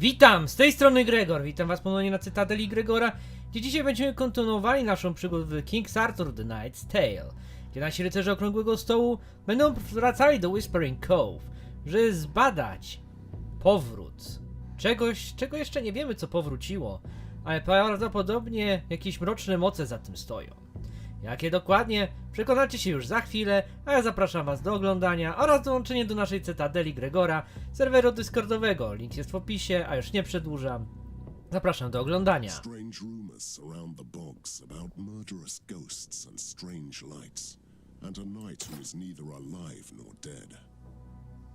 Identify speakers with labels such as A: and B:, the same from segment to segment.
A: Witam, z tej strony Gregor, witam was ponownie na Cytadeli Gregora, gdzie dzisiaj będziemy kontynuowali naszą przygodę w King's Arthur The Knight's Tale, gdzie nasi rycerze Okrągłego Stołu będą wracali do Whispering Cove, żeby zbadać powrót czegoś, czego jeszcze nie wiemy co powróciło, ale prawdopodobnie jakieś mroczne moce za tym stoją. Jakie dokładnie, przekonacie się już za chwilę, a ja zapraszam was do oglądania oraz dołączenia do naszej Cytadeli Gregora, serweru Discordowego. Link jest w opisie, a już nie przedłużam. Zapraszam do oglądania.
B: Strange rumors surround the bogs about murderous ghosts and strange lights, and a knight who is neither alive nor dead.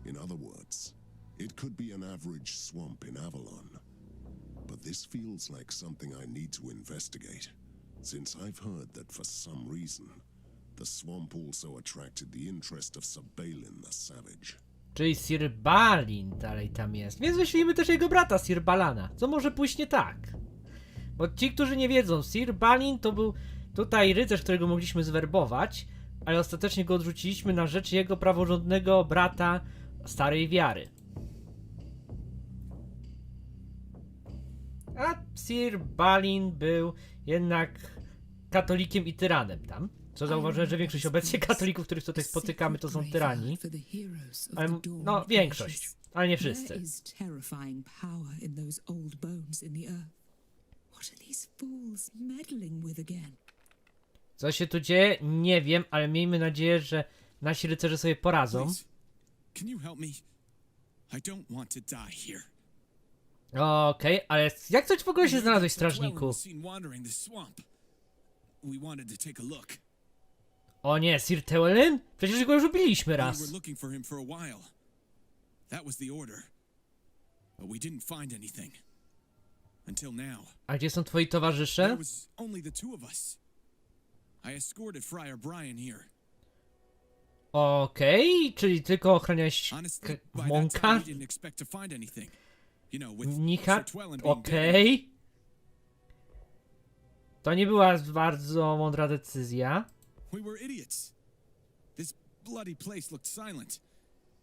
B: In other words, it could be an average swamp in Avalon. But this feels like something I need to investigate, since I've heard that for some reason, the swamp also attracted the interest of Sir Balin the Savage.
A: Czyli Sir Balin dalej tam jest. Więc wyślijmy też jego brata Sir Balana. Co może pójść nie tak? Bo ci, którzy nie wiedzą, Sir Balin to był tutaj rycerz, którego mogliśmy zwerbować, ale ostatecznie go odrzuciliśmy na rzecz jego praworządnego brata starej wiary. A Sir Balin był jednak katolikiem i tyranem tam. Co zauważyłem, że większość obecnie katolików, których tutaj spotykamy, to są tyrani. Ale, no, większość, ale nie wszyscy. Co się tu dzieje? Nie wiem, ale miejmy nadzieję, że nasi rycerze sobie poradzą. Okej, ale jak coś w ogóle się znalazłeś, strażniku?
C: was seen wandering this swamp. We wanted to take a look.
A: O nie, Sir Tewelin? Przecież go już ubiliśmy
C: We
A: raz.
C: were looking for him for a while. That was the order. But we didn't find anything. Until now.
A: A gdzie są twoi
C: There
A: towarzysze?
C: was only the two of us. I escorted Friar Brian here.
A: Okej, czyli tylko ochraniałeś
C: Honestly, by that time
A: Monka?
C: we didn't expect to find anything. You know, with
A: Mnicha?
C: Sir Twellen being dead.
A: Okej. To nie była bardzo mądra decyzja.
C: We were idiots. This bloody place looked silent.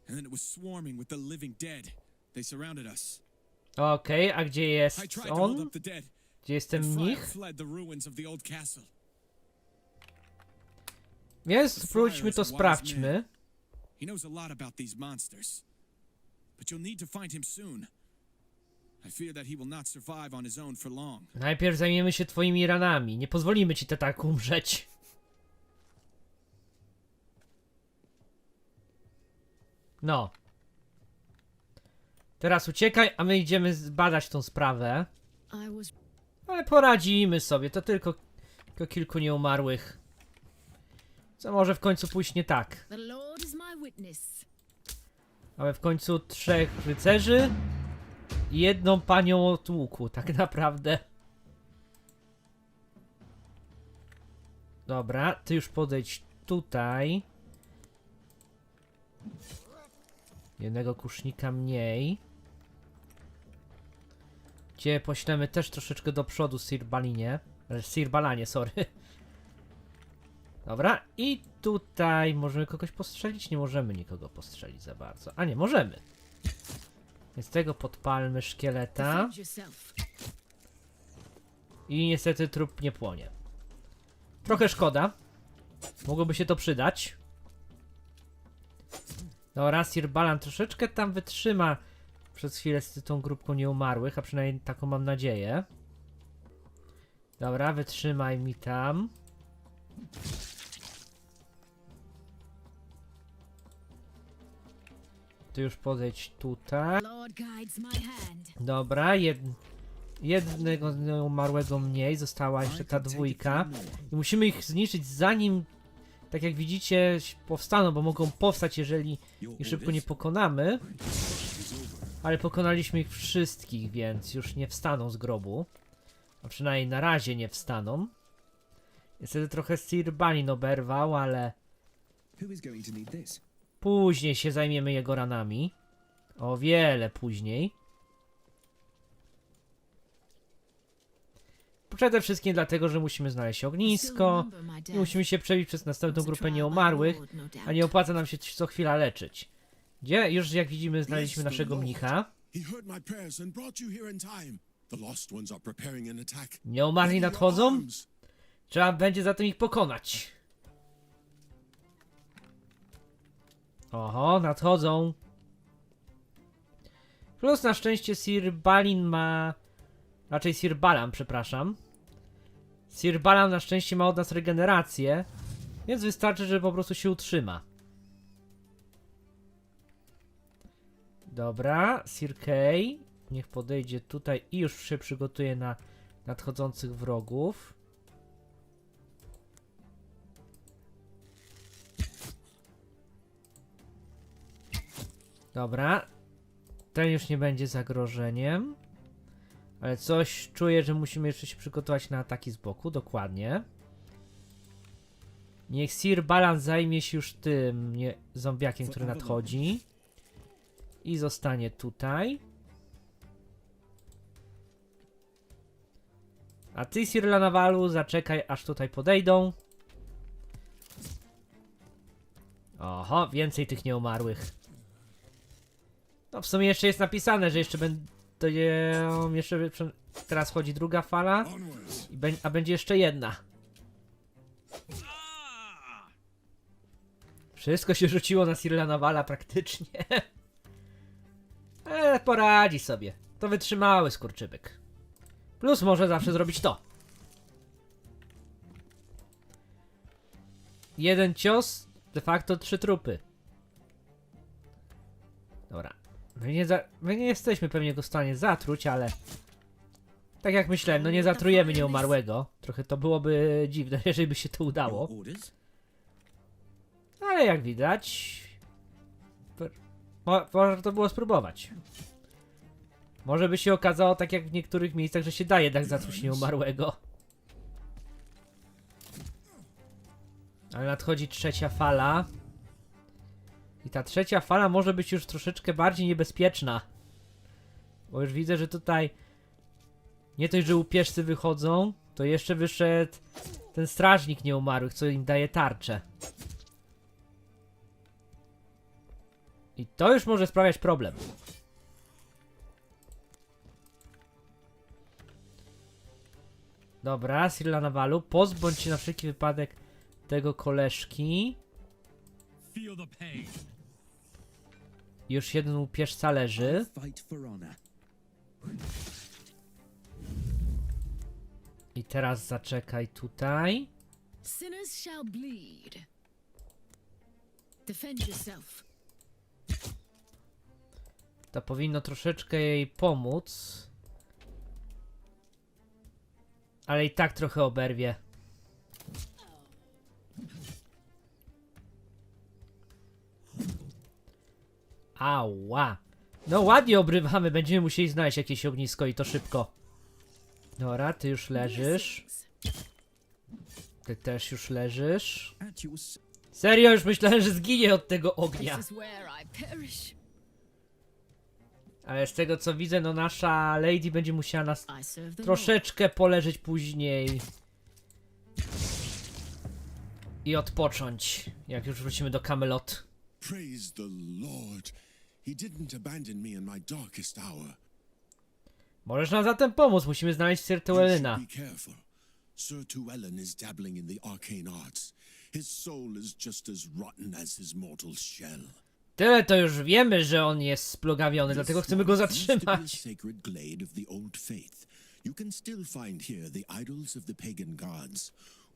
C: And then it was swarming with the living dead. They surrounded us.
A: Okej, a gdzie
C: I
A: jest
C: tried to hold
A: on?
C: up the dead.
A: Gdzie jest ten
C: Friar
A: mnich?
C: fled the ruins of the old castle.
A: Więc
C: friar
A: to sprawdźmy.
C: He knows a lot about these monsters. But you'll need to find him soon.
A: Najpierw zajmiemy się twoimi ranami. Nie pozwolimy ci te tak umrzeć. No. Teraz uciekaj, a my idziemy zbadać tą sprawę. Ale poradzimy sobie, to tylko, tylko kilku nieumarłych. Co może w końcu pójść nie tak? Mamy w końcu trzech rycerzy jedną panią od łuku, tak naprawdę. Dobra, ty już podejdź tutaj. Jednego kusznika mniej. Gdzie poślemy też troszeczkę do przodu Sir Balinie. e, Sir Balanie, sorry. Dobra, i tutaj możemy kogoś postrzelić? Nie możemy nikogo postrzelić za bardzo. A nie, możemy. Więc tego podpalmy szkieleta. I niestety trup nie płonie. Trochę szkoda. Mogłoby się to przydać. Dobra, Sir Balan troszeczkę tam wytrzyma przez chwilę z tą grupką nieumarłych, a przynajmniej taką mam nadzieję. Dobra, wytrzymaj mi tam. Ty już podejdź tutaj. Dobra, jed... jednego umarłego mniej, została jeszcze ta dwójka. I musimy ich zniszczyć zanim, tak jak widzicie, powstaną, bo mogą powstać, jeżeli ich szybko nie pokonamy. Ale pokonaliśmy ich wszystkich, więc już nie wstaną z grobu. A przynajmniej na razie nie wstaną. Niestety trochę Sir Balin oberwał, ale
D: Who is going to need this?
A: Później się zajmiemy jego ranami. O wiele później. Przede wszystkim dlatego, że musimy znaleźć ognisko i musimy się przebić przez następną grupę nieumarłych, a nie opłaca nam się co chwila leczyć. Gdzie? Już jak widzimy znaleźliśmy naszego mnicha. Nieumarli nadchodzą? Trzeba będzie zatem ich pokonać. Oho, nadchodzą. Plus na szczęście Sir Balin ma... Raczej Sir Balan, przepraszam. Sir Balan na szczęście ma od nas regenerację, więc wystarczy, że po prostu się utrzyma. Dobra, Sir Kay. Niech podejdzie tutaj i już się przygotuje na nadchodzących wrogów. Dobra. Ten już nie będzie zagrożeniem. Ale coś czuję, że musimy jeszcze się przygotować na ataki z boku. Dokładnie. Niech Sir Balan zajmie się już tym nie, zombiakiem, który nadchodzi. I zostanie tutaj. A ty, Sir Lanavalu, zaczekaj, aż tutaj podejdą. Oho, więcej tych nieumarłych. No w sumie jeszcze jest napisane, że jeszcze będą jeszcze teraz chodzi druga fala, a będzie jeszcze jedna. Wszystko się rzuciło na Sirla Nawala praktycznie. Ale poradzi sobie. To wytrzymały skurczybyk. Plus może zawsze zrobić to. Jeden cios, de facto trzy trupy. Dobra. My nie, za, my nie jesteśmy pewnie go w stanie zatruć, ale... Tak jak myślałem, no nie zatrujemy nieumarłego. Trochę to byłoby dziwne, jeżeli by się to udało. Ale jak widać... wa- Warto było spróbować. Może by się okazało, tak jak w niektórych miejscach, że się da jednak zatruć nieumarłego. Ale nadchodzi trzecia fala. I ta trzecia fala może być już troszeczkę bardziej niebezpieczna. Bo już widzę, że tutaj nie dość, że upierzcy wychodzą, to jeszcze wyszedł ten strażnik nieumarłych, co im daje tarczę. I to już może sprawiać problem. Dobra, Sirla Navalu, pozbądź się na wszelki wypadek tego koleżki.
C: Feel the pain.
A: Już jeden upierzca leży. I teraz zaczekaj tutaj.
E: Sinners shall bleed. Defend yourself.
A: To powinno troszeczkę jej pomóc. Ale i tak trochę oberwie. Ała. No ładnie obrywamy, będziemy musieli znaleźć jakieś ognisko i to szybko. Dobra, ty już leżysz. Ty też już leżysz. Serio, już myślałem, że zginie od tego ognia. Ale z tego co widzę, no nasza lady będzie musiała nas troszeczkę poleżeć później. I odpocząć, jak już wrócimy do Camelot.
B: Praise the Lord. He didn't abandon me in my darkest hour.
A: Możesz nam zatem pomóc, musimy znaleźć Sir
B: be careful. Sir Tuellen is dabbling in the arcane arts. His soul is just as rotten as his mortal shell.
A: Tyle to już wiemy, że on jest splugawiony, dlatego chcemy go zatrzymać.
B: sacred glade of the old faith. You can still find here the idols of the pagan gods,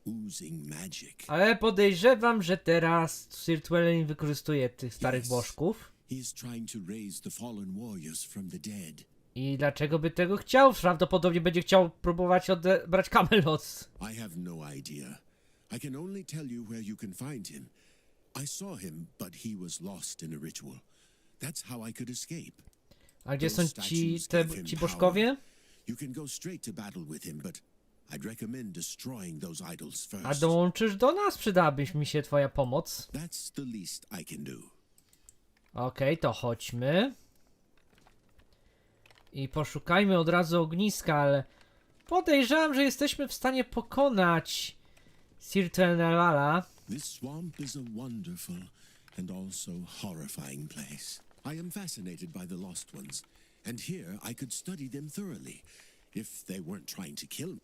B: oozing magic.
A: Ale podejrzewam, że teraz Sir Tywelin wykorzystuje tych starych bożków.
B: He is trying to raise the fallen warriors from the dead.
A: I dlaczego by tego chciał? Prawdopodobnie będzie chciał próbować odebrać Camelot.
B: I have no idea. I can only tell you where you can find him. I saw him, but he was lost in a ritual. That's how I could escape.
A: A gdzie są ci, te, ci bożkowie?
B: You can go straight to battle with him, but I'd recommend destroying those idols first.
A: A dołączysz do nas? Przydałabyś mi się twoja pomoc.
B: That's the least I can do.
A: Okej, to chodźmy. I poszukajmy od razu ogniska, ale podejrzewam, że jesteśmy w stanie pokonać Sir Tenelala.
B: This swamp is a wonderful and also horrifying place. I am fascinated by the lost ones, And here I could study them thoroughly, if they weren't trying to kill me.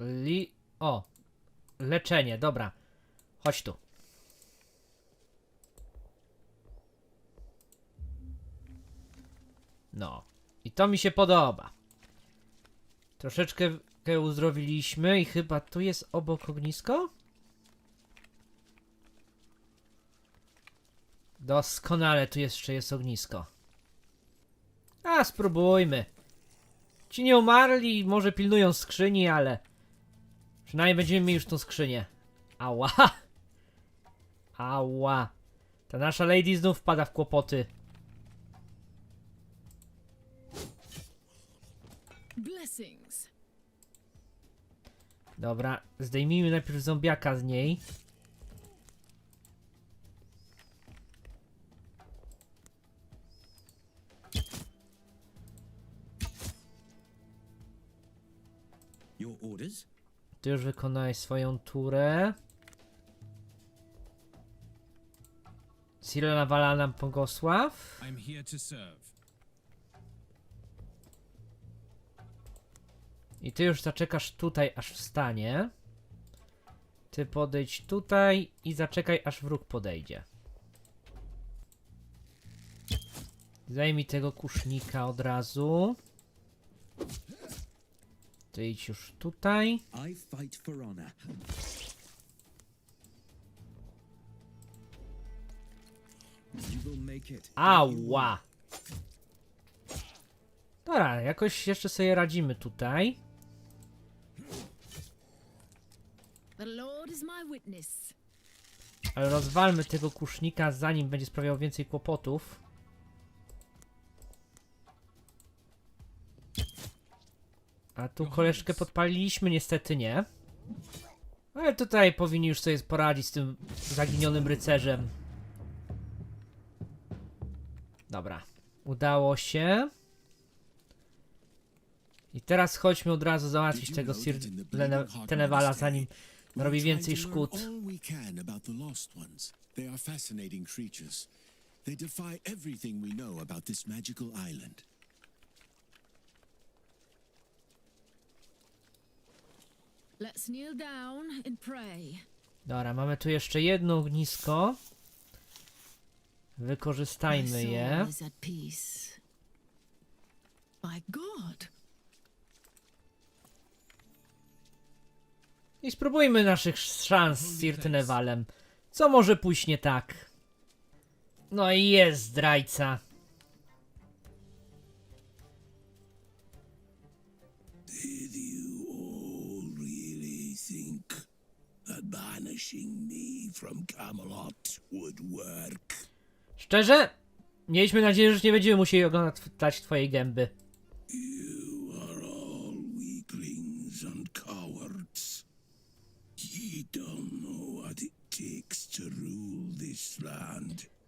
A: Li... O. Leczenie, dobra. Chodź tu. No. I to mi się podoba. Troszeczkę uzdrowiliśmy i chyba tu jest obok ognisko? Doskonale, tu jeszcze jest ognisko. A, spróbujmy. Ci nie umarli, może pilnują skrzyni, ale... Przynajmniej będziemy mieli już tą skrzynię. Ała! Ała! Ta nasza lady znów wpada w kłopoty. Dobra, zdejmijmy najpierw zombiaka z niej.
D: Your orders?
A: Ty już wykonałeś swoją turę. Sirena nawala nam Bogosław.
F: I'm here to serve.
A: I ty już zaczekasz tutaj, aż wstanie. Ty podejdź tutaj i zaczekaj, aż wróg podejdzie. Zajmij tego kusznika od razu. Ty idź już tutaj. Ała! Dobra, jakoś jeszcze sobie radzimy tutaj.
E: The Lord is my witness.
A: Ale rozwalmy tego kusznika, zanim będzie sprawiał więcej kłopotów. A tu koleżkę podpaliliśmy, niestety nie. Ale tutaj powinni już sobie poradzić z tym zaginionym rycerzem. Dobra, udało się. I teraz chodźmy od razu załatwić tego Sir Tenewala, zanim robi więcej szkód.
C: all we can about the lost ones. They are fascinating creatures. They defy everything we know about this magical island.
E: Let's kneel down and pray.
A: Dobra, mamy tu jeszcze jedno ognisko.
E: My
A: Wykorzystajmy je.
E: By God.
A: I spróbujmy naszych szans z Sir Tenewalem. Co może pójść nie tak? No i jest zdrajca.
C: Did you all really think that banishing me from Camelot would work?
A: Szczerze? Mieliśmy nadzieję, że już nie będziemy musieli oglądać twojej gęby.
C: You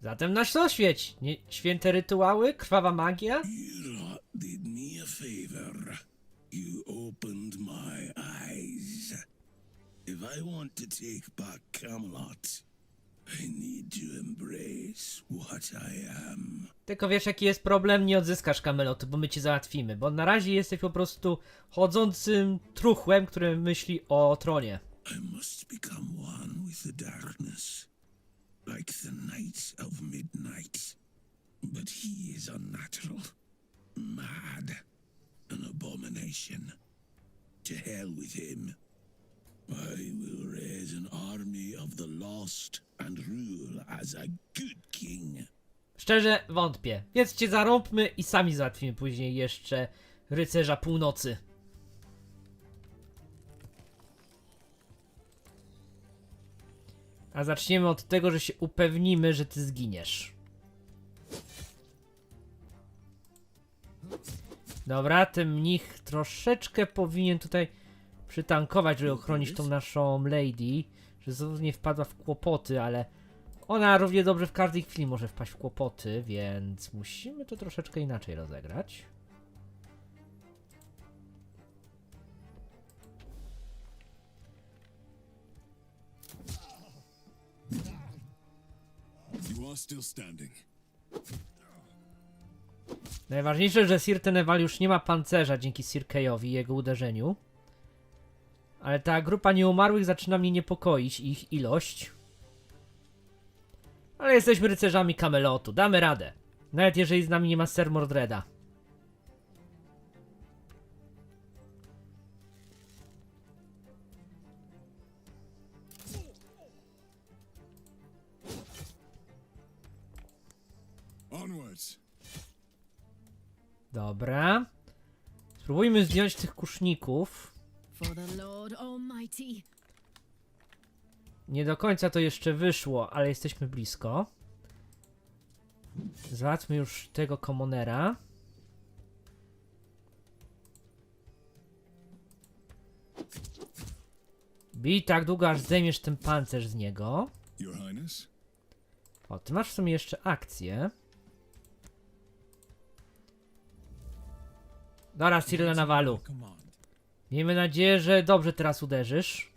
A: Zatem nasz oświeć. Nie, święte rytuały, krwawa magia.
C: You did me a favor. You opened my eyes. If I want to take back Camelot, I need to embrace what I am.
A: Tylko wiesz jaki jest problem? Nie odzyskasz kamelotu, bo my ci załatwimy. Bo na razie jesteś po prostu chodzącym truchłem, który myśli o tronie.
C: I must become one with the darkness, like the Knights of Midnight. But he is unnatural, mad, an abomination. To hell with him. I will raise an army of the lost and rule as a good king.
A: Szczerze wątpię. Więc cię zarąbmy i sami załatwimy później jeszcze rycerza północy. A zaczniemy od tego, że się upewnimy, że ty zginiesz. Dobra, ten mnich troszeczkę powinien tutaj przytankować, żeby ochronić tą naszą lady, że znów nie wpadła w kłopoty, ale ona równie dobrze w każdej chwili może wpaść w kłopoty, więc musimy to troszeczkę inaczej rozegrać. Najważniejsze, że Sir Teneval już nie ma pancerza dzięki Sir Kejowi i jego uderzeniu. Ale ta grupa nieumarłych zaczyna mnie niepokoić, ich ilość. Ale jesteśmy rycerzami Kamelotu, damy radę. Nawet jeżeli z nami nie ma Ser Mordreda. Dobra. Spróbujmy zdjąć tych kuszników. Nie do końca to jeszcze wyszło, ale jesteśmy blisko. Załatwmy już tego komonera. Bij tak długo, aż zdejmiesz ten pancerz z niego. O, ty masz w sumie jeszcze akcję. Dobra, Cyrilla Navalu.
C: Command.
A: Miejmy nadzieję, że dobrze teraz uderzysz.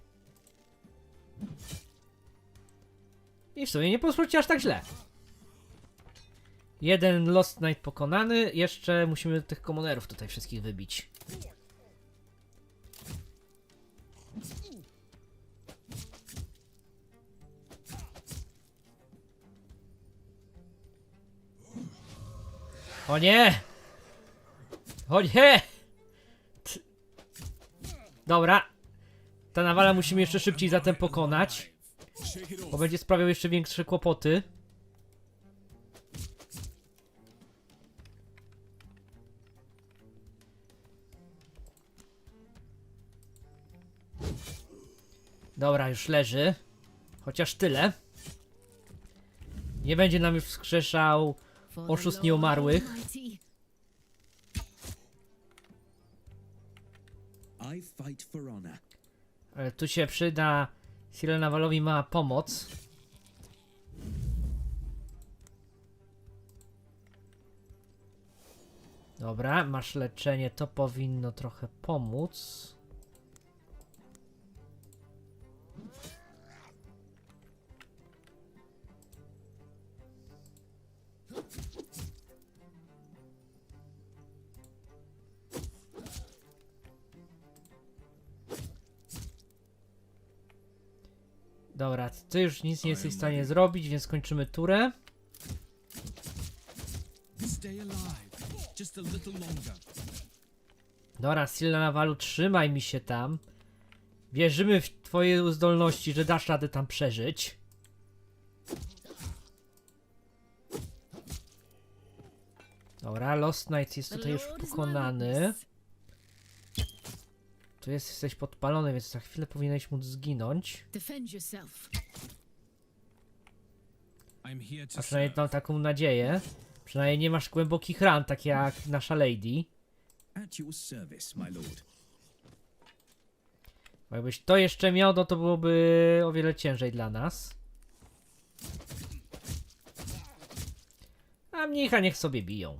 A: I w sumie nie poszło ci aż tak źle. Jeden Lost Knight pokonany, jeszcze musimy tych komonerów tutaj wszystkich wybić. O nie! O nie! T- Dobra. Ta nawala musimy jeszcze szybciej zatem pokonać. Bo będzie sprawiał jeszcze większe kłopoty. Dobra, już leży. Chociaż tyle. Nie będzie nam już wskrzeszał Oszust nieumarłych.
D: I fight for honor.
A: Ale tu się przyda Sirena Walowi mała pomoc. Dobra, masz leczenie, to powinno trochę pomóc. Dobra, ty już nic nie jesteś w stanie zrobić, więc kończymy turę. Dobra, Silla Navalu, trzymaj mi się tam. Wierzymy w twoje zdolności, że dasz radę tam przeżyć. Dobra, Lost Knight jest tutaj już pokonany. Tu jest, jesteś podpalony, więc za chwilę powinieneś móc zginąć.
E: Defend yourself.
C: I'm here to
A: A przynajmniej
C: serve.
A: mam taką nadzieję. Przynajmniej nie masz głębokich ran, tak jak nasza Lady.
D: At your service, my lord.
A: Bo jakbyś to jeszcze miał, no to byłoby o wiele ciężej dla nas. A mnicha niech sobie biją.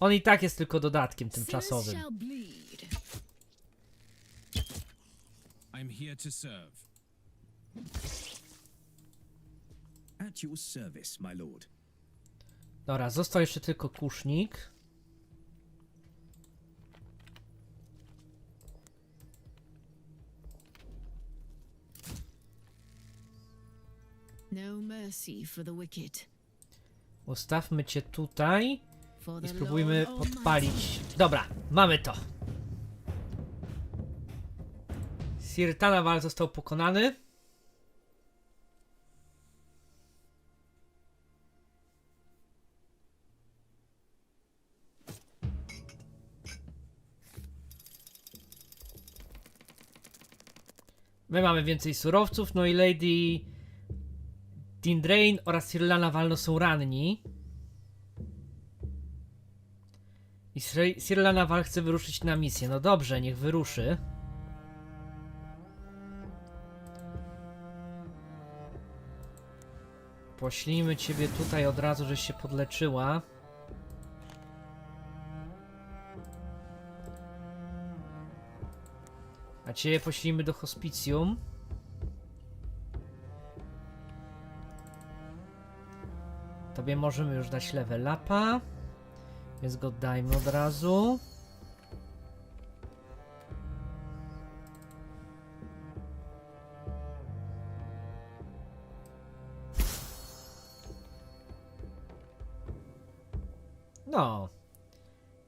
A: On i tak jest tylko dodatkiem tymczasowym.
C: I'm here to serve.
D: At your service, my lord.
A: Dobra, został jeszcze tylko kusznik.
E: No mercy for the wicked.
A: Ustawmy cię tutaj i spróbujmy podpalić. Dobra, mamy to. Sir Tanawal został pokonany. My mamy więcej surowców, no i Lady Dindrain oraz Sir Lana Walno są ranni. I Sir- Sir Lana Val chce wyruszyć na misję. No dobrze, niech wyruszy. Poślijmy ciebie tutaj od razu, żeś się podleczyła. A ciebie poślijmy do hospicjum. Tobie możemy już dać level upa. Więc go dajmy od razu. No.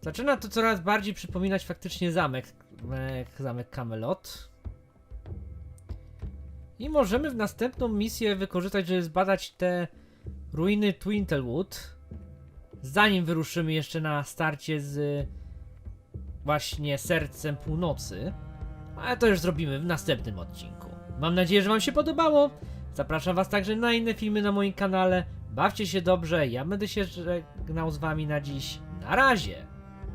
A: Zaczyna to coraz bardziej przypominać faktycznie zamek, zamek Camelot. I możemy w następną misję wykorzystać, żeby zbadać te ruiny Twintelwood. Zanim wyruszymy jeszcze na starcie z właśnie sercem północy. Ale to już zrobimy w następnym odcinku. Mam nadzieję, że Wam się podobało. Zapraszam Was także na inne filmy na moim kanale. Bawcie się dobrze, ja będę się żegnał z Wami na dziś. Na razie!